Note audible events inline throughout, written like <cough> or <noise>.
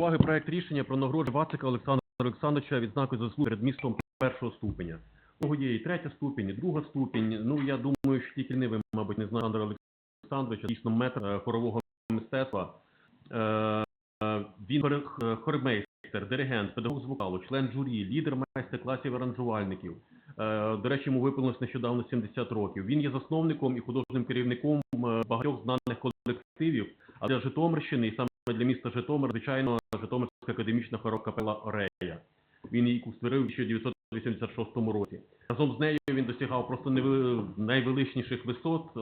уваги проект рішення про нагородження Вацика Олександра Олександровича відзнакою заслуг перед містом першого ступеня. У нього є і третя ступінь, і друга ступінь. Ну, я думаю, що тільки не ви, мабуть, не знаєте Олександра Олександровича, дійсно метр е, хорового мистецтва. Е, е, Він хоре- х- хоремейстер, диригент, педагог з вокалу, член журі, лідер майстер-класів аранжувальників. До речі, йому виповнилось нещодавно 70 років. Він є засновником і художнім керівником багатьох знаних колективів, а для Житомирщини і саме для міста Житомир, звичайно, Житомирська академічна хоробка капела Орея. Він її створив у 1986 році. Разом з нею він досягав просто найвеличніших висот, е,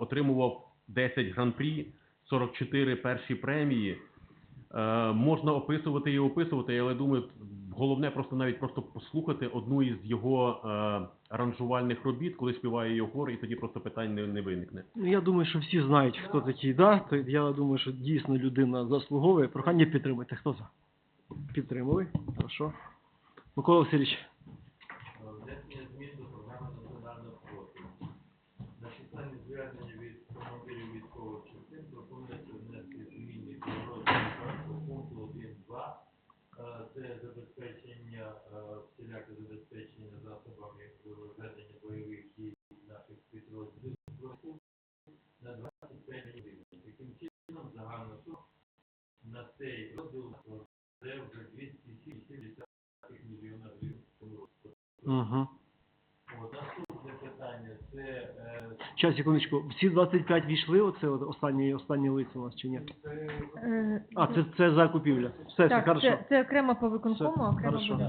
отримував 10 гран-прі, 44 перші премії. Е, можна описувати і описувати, але думаю, головне просто навіть просто послухати одну із його е, аранжувальних робіт, коли співає його хор, і тоді просто питань не, не виникне. Ну, я думаю, що всі знають, хто такий, да? То я думаю, що дійсно людина заслуговує. Прохання підтримати. Хто за? Підтримали. Хорошо. Микола Васильович. внесення змін до програми національного профілю. На численні звернення від командирів військових частин пропонується внести зміни до розділу пункту 1.2. Е, Це забезпечення, е, всіляке забезпечення засобами ведення бойових дій наших підрозділів ЗСУ на 25 гривень. Таким чином, загальна сума на цей розділ це вже 270 мільйона гривень. в цьому році. Угу. От, наступне питання це е, Час, секундочку. Всі 25 війшли, оце от останні, останні лиця у нас чи ні? Е, А, це, це закупівля. Все, все, так, хорошо. це, це окремо по виконкому, Все, окремо хорошо. буде.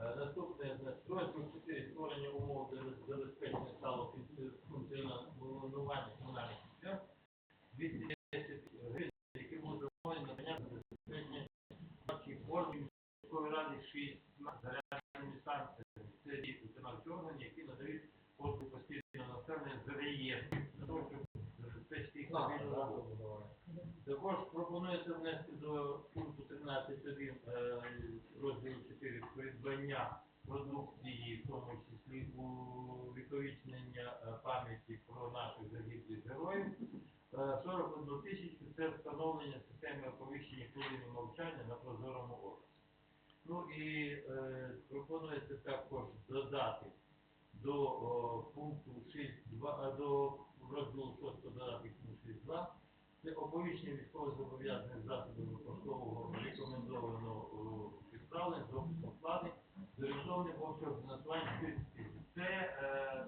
Е, наступне значить, 4 створення умов для забезпечення сталого функціонування комунальних підприємств 210 гривень, які будуть запроваджені на понятне забезпечення партії формів міської ради 6 зарядними станціями. Це ті виконавчі органи, які надають послуг постійного населення з реєстрів, для того, щоб забезпечити їх стабільну роботу. Також пропонується внести до пункту 13.1 е, розділу 4 придбання продукції, в тому числі у віковічнення е, пам'яті про наших загиблих героїв. Е, 41 тисячу це встановлення системи оповіщення хвилини мовчання на прозорому офісі. Ну і е, пропонується також додати до о, пункту 6.2, е, до розділу 6 додати пункт 6.2 це оповіщення військовозобов'язаних засобів поштового рекомендованого відправлення з описом плани з орієнтовним обсягом фінансування 4 тисяч. Це е,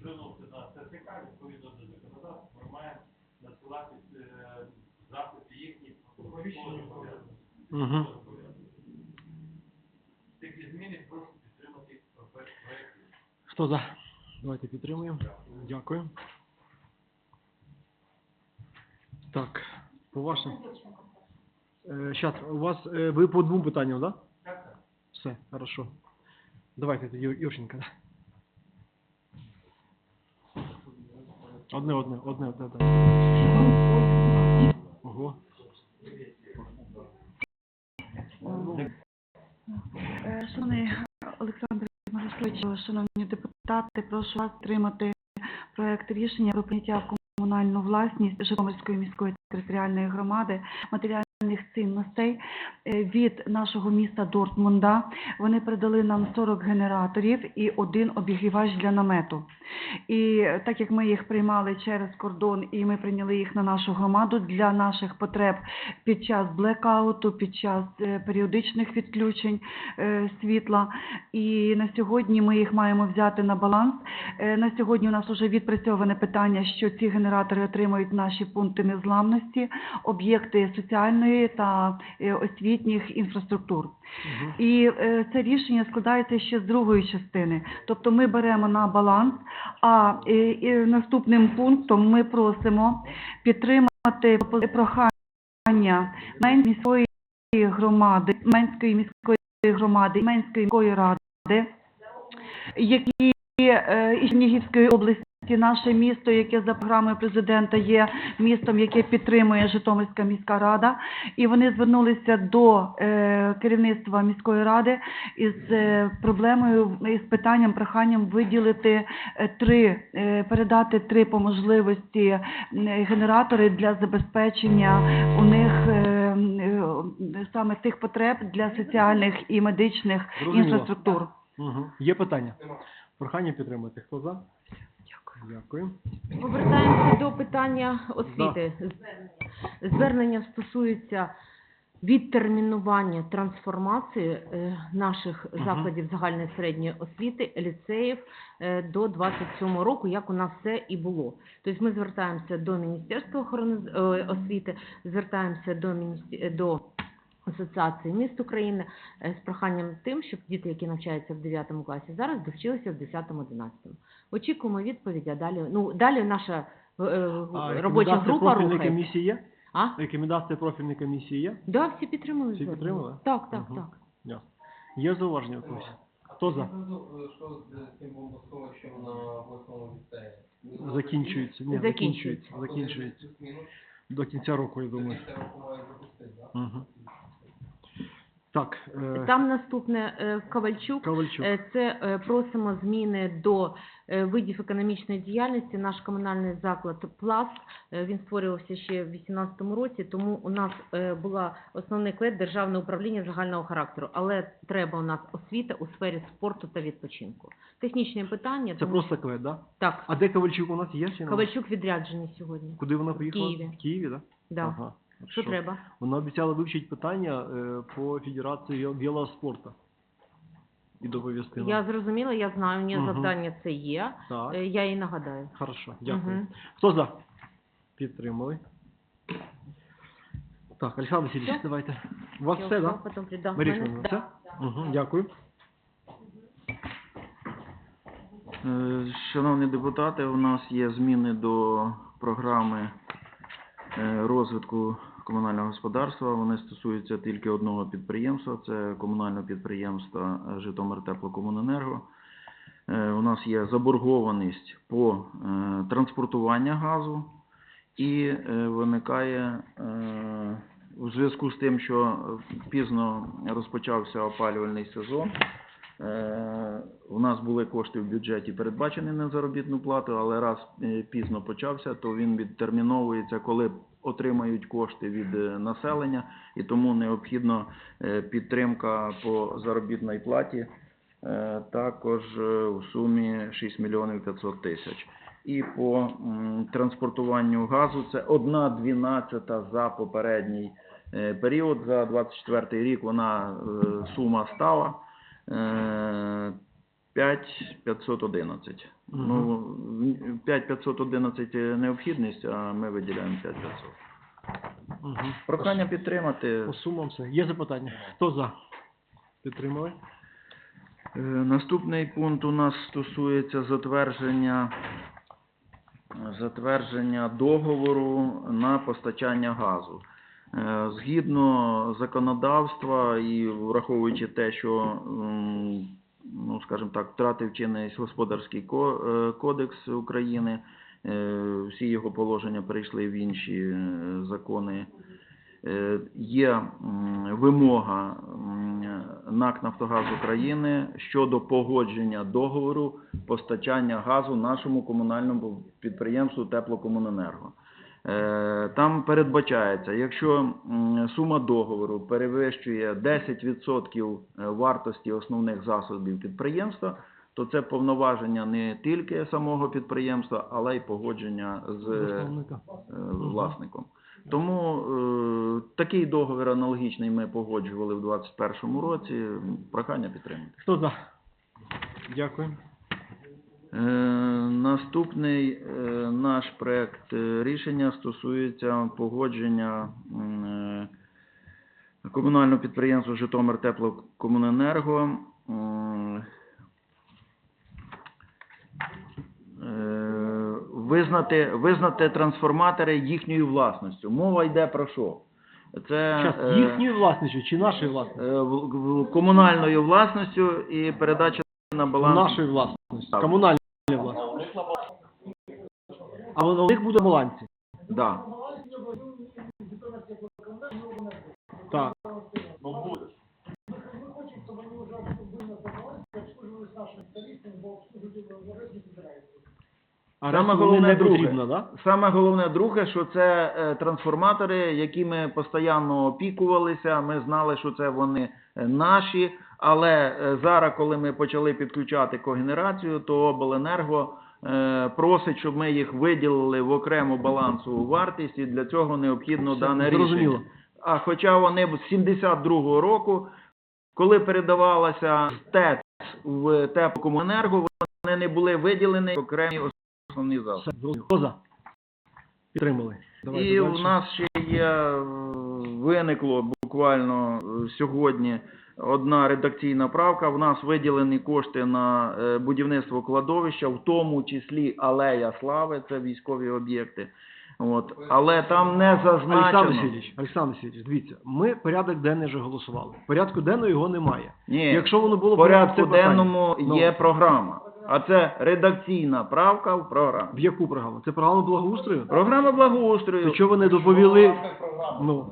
звернувся на ТЦК, відповідно до законодавства, ми маємо надсилати е, запити їхні військовозобов'язаних. Такі зміни прошу підтримати проект. Хто за? Давайте підтримуємо. Дякую. Так, по вашим. Е, щас, у вас е, ви по двом питанням, да? Так, так. Все, хорошо. Давайте тоді Юрченка. Одне, одне, одне, одне, одне. Ого. Е, Шановний Олександр Мирославович, шановні депутати, прошу вас підтримати проект рішення про прийняття в комунальну власність Житомирської міської територіальної громади. Матеріальних цінностей е, від нашого міста Дортмунда. Вони передали нам 40 генераторів і один обігрівач для намету. І так як ми їх приймали через кордон і ми прийняли їх на нашу громаду для наших потреб під час блекауту, під час е, періодичних відключень е, світла. І на сьогодні ми їх маємо взяти на баланс. Е, На сьогодні у нас вже відпрацьоване питання, що ці генератори отримують наші пункти незламності, об'єкти соціальної та е, освітніх інфраструктур. Угу. І е, це рішення складається ще з другої частини. Тобто ми беремо на баланс, а е, і наступним пунктом ми просимо підтримати прохання міської громади, Менської міської громади, Менської міської ради, які із Чернігівської області. Наше місто, яке за програмою президента є містом, яке підтримує Житомирська міська рада, і вони звернулися до е, керівництва міської ради із е, проблемою із питанням, проханням виділити е, три, е, передати три по можливості м, генератори для забезпечення у них е, е, е, саме тих потреб для соціальних і медичних Зрозуміло. інфраструктур. Угу. Є питання? Прохання підтримати. Хто за? Дякую. Повертаємося до питання освіти. Звернення стосується відтермінування трансформації е, наших закладів загальної середньої освіти, ліцеїв е, до 27 року, як у нас все і було. Тобто ми звертаємося до Міністерства охорони з- е, освіти, звертаємося до міністі... е, до Асоціації міст України е, з проханням тим, щоб діти, які навчаються в 9 класі, зараз довчилися в 10-11. Очікуємо відповіді, а далі, ну, далі наша е, е, А робоча група рухається. комісії є? А? Рекомендації профільної комісії є? Да, всі підтримали. Всі підтримали? Так, так, Мгм. так. Ясно. Є зауваження у когось? Хто за? Що з цим бомбосховищем на обласному ліцеї? Закінчується. Ні, Закінчується. закінчується. До кінця року, я до думаю. кінця року мають запустити, так? Угу. Так, е, Там наступне е, Ковальчук. Ковальчук. Е, Це е, просимо зміни до е, видів економічної діяльності. Наш комунальний заклад Пласт е, він створювався ще в 2018 році. Тому у нас е, була основний клет державне управління загального характеру. Але треба у нас освіта у сфері спорту та відпочинку. Технічні питання. Це тому просто клет, да? так. А де Ковальчук у нас є? чи нема? Ковальчук відряджений сьогодні. Куди вона поїхала? Києві. В Києві, да? Да. Ага. Що треба? Вона обіцяла вивчити питання е, по Федерації вел- велоспорту. І доповісти нам. Я зрозуміла, я знаю, у неї Мгм. завдання це є. Так, Е, Я їй нагадаю. хорошо, дякую. Мгм. Хто за? Підтримали. Так, Олександр Васильович, Всё? давайте. У вас Я все, так? потім придам. Да. все? Угу, дякую. Е, Шановні депутати, у нас є зміни до програми е, розвитку комунального господарства. Вони стосуються тільки одного підприємства, це комунального підприємства е, Житомир Теплокомуненерго. Е, У нас є заборгованість по е, транспортуванню газу і е, виникає у зв'язку з тим, що пізно розпочався опалювальний сезон. У нас були кошти в бюджеті передбачені на заробітну плату, але раз пізно почався, то він відтерміновується, коли отримають кошти від е, населення, і тому необхідна е, підтримка по заробітній платі е, також у сумі 6 мільйонів 500 тисяч. І по транспортуванню газу це 1 двінадцята за попередній період. За 24 рік вона сума стала. Е, 5511. Мгм. Ну, 5511 необхідність, а ми виділяємо 5500. Угу. Прохання підтримати. По сумам все. Є запитання? Хто за? Підтримали? Е, Наступний пункт у нас стосується затвердження, затвердження договору на постачання газу. Е, Згідно законодавства і враховуючи те, що, м, ну, скажімо так, втратив чинність господарський е, кодекс України, е, всі його положення перейшли в інші е, закони є вимога НАК «Нафтогаз України» щодо погодження договору постачання газу нашому комунальному підприємству «Теплокомуненерго». Е, Там передбачається, якщо сума договору перевищує 10% вартості основних засобів підприємства, то це повноваження не тільки самого підприємства, але й погодження з е, власником. Тому е, такий договір аналогічний ми погоджували в 2021 році. Прохання підтримати. Хто за? Дякую. Е, наступний е, наш проект е, рішення стосується погодження комунального підприємства Житомир Теплокомуненерго. Визнати, визнати трансформатори їхньою власністю. Мова йде про що? Це їхньою власністю чи нашою власністю? комунальною власністю і передача на баланс. Нашою власністю. Так. Комунальною власністю. А воно у них буде балансі. Да. Так. А Саме решта вони головне не друге. потрібно, да? Саме головне друге, що це е, трансформатори, які ми постійно опікувалися. Ми знали, що це вони е, наші. Але е, зараз, коли ми почали підключати когенерацію, то обленерго просить, щоб ми їх виділили в окрему балансову вартість, і для цього необхідно Все, дане зрозуміло. рішення. А хоча вони з 72-го року, коли передавалася ТЕЦ в теплокомуненерго, вони не були виділені в окремі основні. Все, зрозуміло. Підтримали. Давайте І в нас ще є, е, виникло буквально е, сьогодні одна редакційна правка. В нас виділені кошти на е, будівництво кладовища, в тому числі Алея Слави, це військові об'єкти. От. Але там не Олександр зазначено. Васильович, Олександр Васильович, дивіться, ми порядок денний вже голосували. Порядку денного його немає. Ні, Якщо воно було в порядку денному Ну, є програма. А це редакційна правка в програмі. В яку програму? Це програма благоустрою? Програма благоустрою. То чого ви не доповіли? Ну.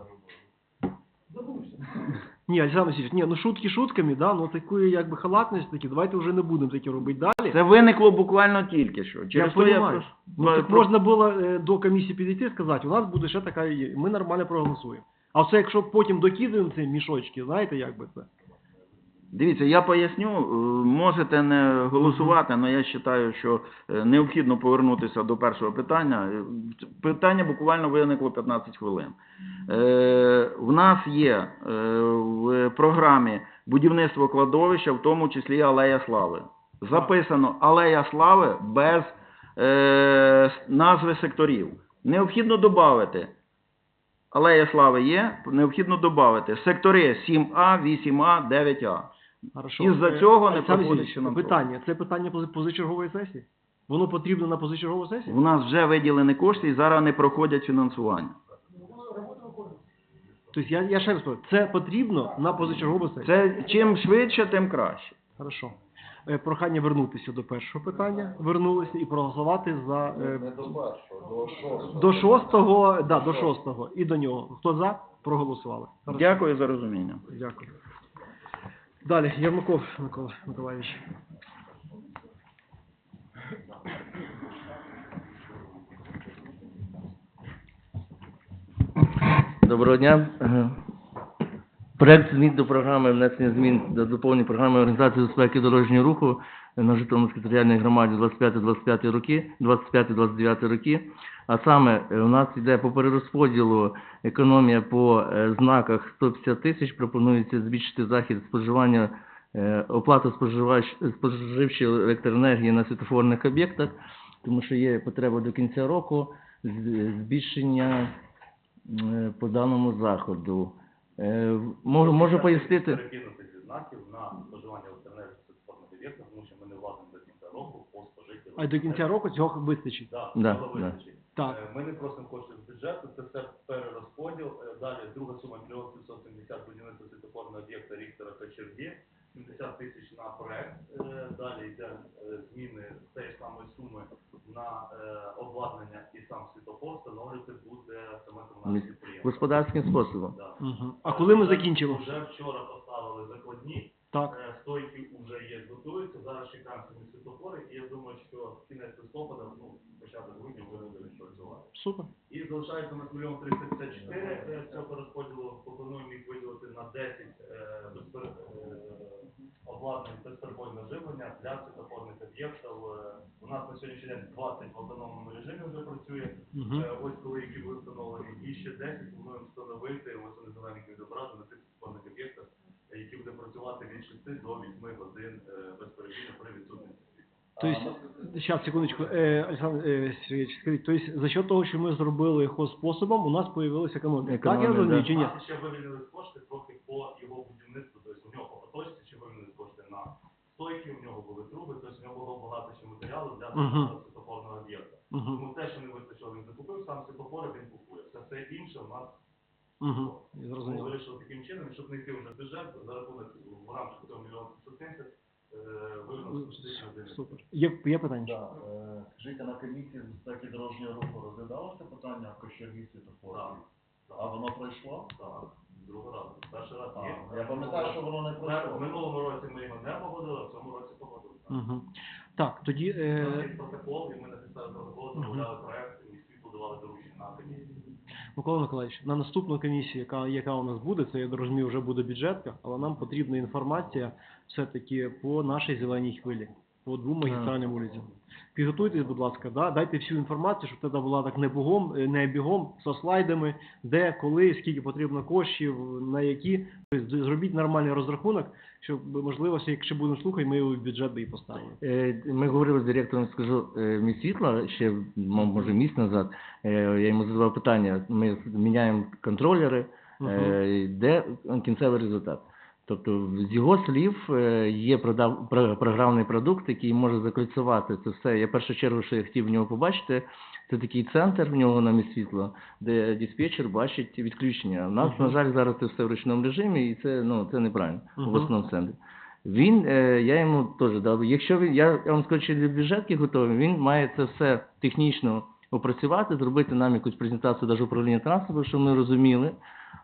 Ні, Олександр Васильович, ні, ну шутки шутками, да, ну такої якби халатність такі, давайте вже не будемо таке робити далі. Це виникло буквально тільки що. Через то я прошу. Ну так про- можна було е, до комісії підійти і сказати, у нас буде ще така, ми нормально проголосуємо. А це якщо потім докидаємо ці мішочки, знаєте, як би це? Дивіться, я поясню, е, можете не голосувати, але я вважаю, що е, необхідно повернутися до першого питання. Е, Питання буквально виникло 15 хвилин. Е, В нас є е, в програмі будівництво кладовища, в тому числі Алея Слави. Записано Алея Слави без е, назви секторів. Необхідно додати Алея Слави є, необхідно додати сектори 7А, 8А, 9А. Хорошо. Із-за цього не проходить Питання, це питання пози- позачергової сесії? Воно потрібно на позачергову сесію? У нас вже виділені кошти і зараз не проходять фінансування. Тобто я, я ще раз кажу, це потрібно на позачергову сесію. Це чим швидше, тим краще. Хорошо. Е, Прохання вернутися до першого питання. Вернулися і проголосувати за е, Не до першого, до шостого. до шостого, да, до шостого і до нього. Хто за? Проголосували. Хорошо. Дякую за розуміння. Дякую. Далі, Ярмаков Микола Миколаївич. Доброго дня. Е, Проект змін до програми внесення змін до доповнення програми організації безпеки дорожнього руху на Житомирській територіальній громаді 25-25 роки, 25-29 роки. А саме е, у нас йде по перерозподілу економія по е, знаках 150 тисяч. Пропонується збільшити захід споживання оплату споживач, споживчої електроенергії на світофорних об'єктах, тому що є потреба до кінця року збільшення по даному заходу. Е, Можу, можу пояснити. перекинути зі знаків на споживання електроенергії в спортних об'єктах, тому що ми не влазимо до кінця року по спожитті. А до кінця року цього вистачить. Да, Да, цього да. вистачить. Так. Е, Ми не просимо коштів з бюджету, це все перерозподіл. Е, Далі друга сума мільйон 770 будівництва світофорного об'єкта Ріктора Кочергі, 70 тисяч на проект. Е, Далі йде е, зміни з цієї самої суми на е, обладнання і сам світофор встановлювати буде саме комунальне підприємство. Господарським способом. Да. Угу. А коли ми закінчимо? Вже вчора поставили закладні. Так. Е, Стойки вже є, готуються. Зараз чекаємо самі світлофори, і я думаю, що кінець листопада, ну, початок грудня вже буде відпрацювати. Супер. І залишається у нас мільйон 354 е, цього розподілу. Пропонуємо їх виділити на 10 е, безпер... е, обладнань безперебойного живлення для світлофорних об'єктів. Е, У нас на сьогоднішній день 20 в автономному режимі вже працює. Е, Ось коли які були встановлені, і ще 10 плануємо встановити, ось вони зелененькі відображені на тих спортних об'єктах, які буде працювати від 6 до 8 годин е, безперебійно при відсутності. світла. Тобто, зараз, секундочку, е, Олександр е, Сергійович, скажіть, тобто за счет того, що ми зробили хозспособом, у нас появилася економія. Так я Економія, розумію, да. чи ні? нас ще вивільнили кошти трохи по його будівництву, тобто у нього по точці ще вивільнили кошти на стойки, у нього були труби, тобто у нього було багато ще матеріалу для Мгм. світофорного об'єкта. Угу. Тому те, що не вистачило, він закупив, сам світофори він купує. Все це інше у нас Угу. Ми Зрозуміло. вирішили таким чином, щоб не йти вже в бюджет, за рахунок в рамках цього мільйона 570 е, субсидію. Супер. Є, є питання? Да, е, скажіть, а на комісії з безпеки дорожнього руху розглядалося питання кочергі світофору? Так. А воно пройшло? Так, другий раз. Перший раз є. Я пам'ятаю, що воно не В пройшло. минулому році ми його не погодили, а в цьому році погодили. Угу. Так, тоді е, протокол, і ми на підставі протоколу замовляли проект, і світло давали доручення на комісії. Микола Миколаївич, на наступну комісію, яка, яка у нас буде, це я розумію, вже буде бюджетка, але нам потрібна інформація все-таки по нашій зеленій хвилі, по двом магістральним вулицям. Підготуйтесь, будь ласка, да? дайте всю інформацію, щоб тоді була так не бігом, е, не бігом, со слайдами, де, коли, скільки потрібно коштів, на які. Тобто зробіть нормальний розрахунок, щоб можливо, якщо будемо слухати, ми його в бюджет би і поставили. Е, Ми говорили з директором, скажу, е, світла ще, може, місяць назад. Я йому задавав питання, ми міняємо контролери, е, де кінцевий результат. Тобто, з його слів, е, є продав, програмний продукт, який може закольцювати це все. Я в першу чергу, що я хотів в нього побачити, це такий центр в нього на місць світла, де диспетчер бачить відключення. У нас, Мгм. на жаль, зараз це все в ручному режимі, і це, ну, це неправильно в основному центрі. Він, е, я йому теж дав, якщо він, я, я вам скажу, що для бюджетки готовий, він має це все технічно опрацювати, зробити нам якусь презентацію навіть управління транспорту, щоб ми розуміли.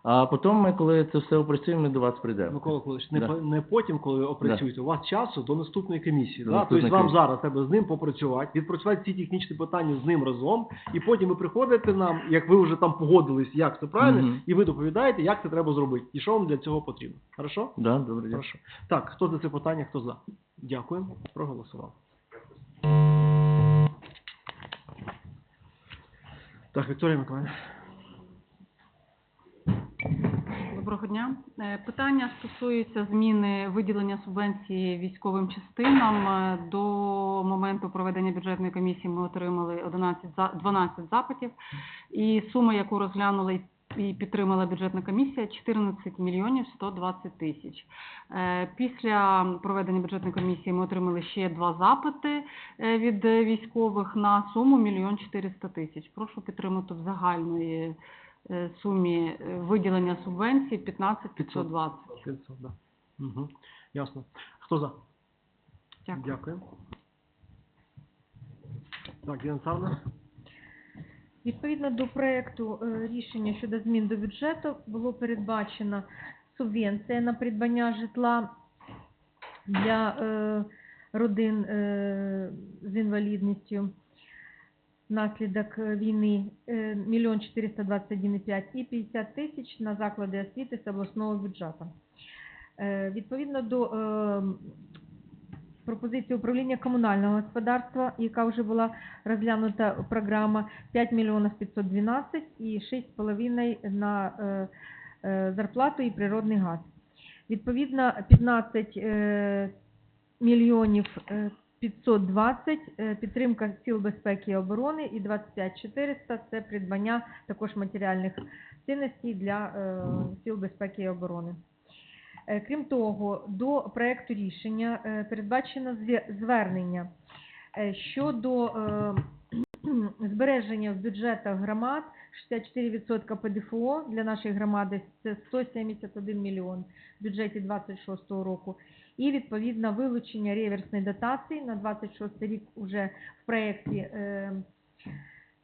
А потім ми, коли це все опрацюємо, ми до вас прийдемо. Микола Миколаївич, не, Да. по- не потім, коли ви опрацюєте, у вас часу до наступної комісії. До Да? наступної Тобто вам комісії. зараз треба з ним попрацювати, відпрацювати всі технічні питання з ним разом, і потім ви приходите нам, як ви вже там погодились, як це правильно, Мгм. і ви доповідаєте, як це треба зробити, і що вам для цього потрібно. Хорошо? Да, добре, дякую. Хорошо. Так, хто за це питання, хто за? Дякую. Проголосував. Так, Вікторія Миколаївна. Доброго дня. Е, Питання стосується зміни виділення субвенції військовим частинам. Е, До моменту проведення бюджетної комісії ми отримали 11, за- 12 запитів, і сума, яку розглянула і- підтримала бюджетна комісія, 14 мільйонів 120 тисяч. Е, Після проведення бюджетної комісії ми отримали ще два запити від військових на суму мільйон 400 тисяч. Прошу підтримати в загальної е, сумі е, виділення субвенції 15 520. 500, да. Угу. Ясно. Хто за? Дякую. Дякую. Так, Діана Савна. Відповідно до проекту е, рішення щодо змін до бюджету було передбачена субвенція на придбання житла для е, родин е, з інвалідністю внаслідок е, війни е, мільйон 421,5 і 50 тисяч на заклади освіти з обласного бюджету. Е, Відповідно до е, пропозиції управління комунального господарства, яка вже була розглянута програма 5 мільйонів 512 і 6,5 на е, е, зарплату і природний газ. Відповідно, 15 е, мільйонів е, 520 е, підтримка сил безпеки і оборони і 25 400 це придбання також матеріальних цінностей для е, сил безпеки і оборони. Е, Крім того, до проекту рішення передбачено звернення щодо <clears throat> збереження в бюджетах громад 64% ПДФО для нашої громади це 171 мільйон в бюджеті 26 року. І відповідно вилучення реверсної дотації на 26 рік уже в проєкті, е,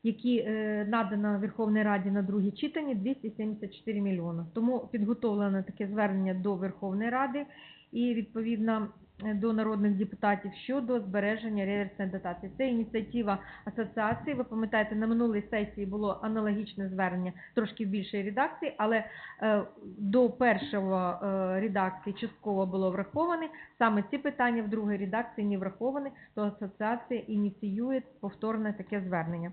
які е, надано Верховній Раді на друге читання 274 мільйони. Тому підготовлено таке звернення до Верховної Ради і відповідно до народних депутатів щодо збереження реверсної дотації. Це ініціатива асоціації. Ви пам'ятаєте, на минулій сесії було аналогічне звернення трошки в більшій редакції, але е, до першого е, редакції частково було враховане. Саме ці питання в другій редакції не враховані, то асоціація ініціює повторне таке звернення.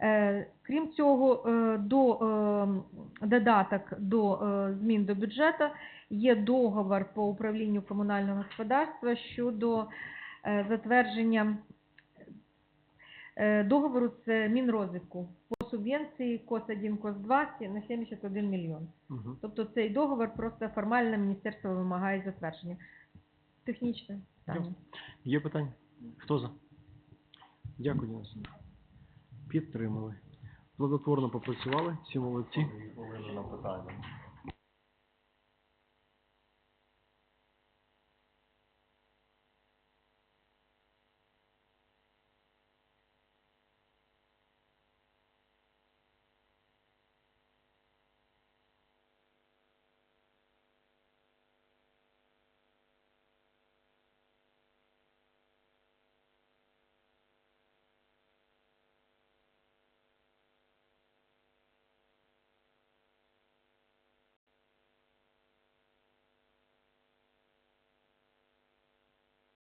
Е, Крім цього, е, до е, додаток до змін до бюджету є договор по управлінню комунального господарства щодо затвердження договору з Мінрозвитку по субвенції КОС-1, КОС-2 на 71 мільйон. Угу. Тобто цей договор просто формально міністерство вимагає затвердження. Технічне питання. Є питання? Хто за? Дякую, Савна. Підтримали. Плодотворно попрацювали, всі молодці.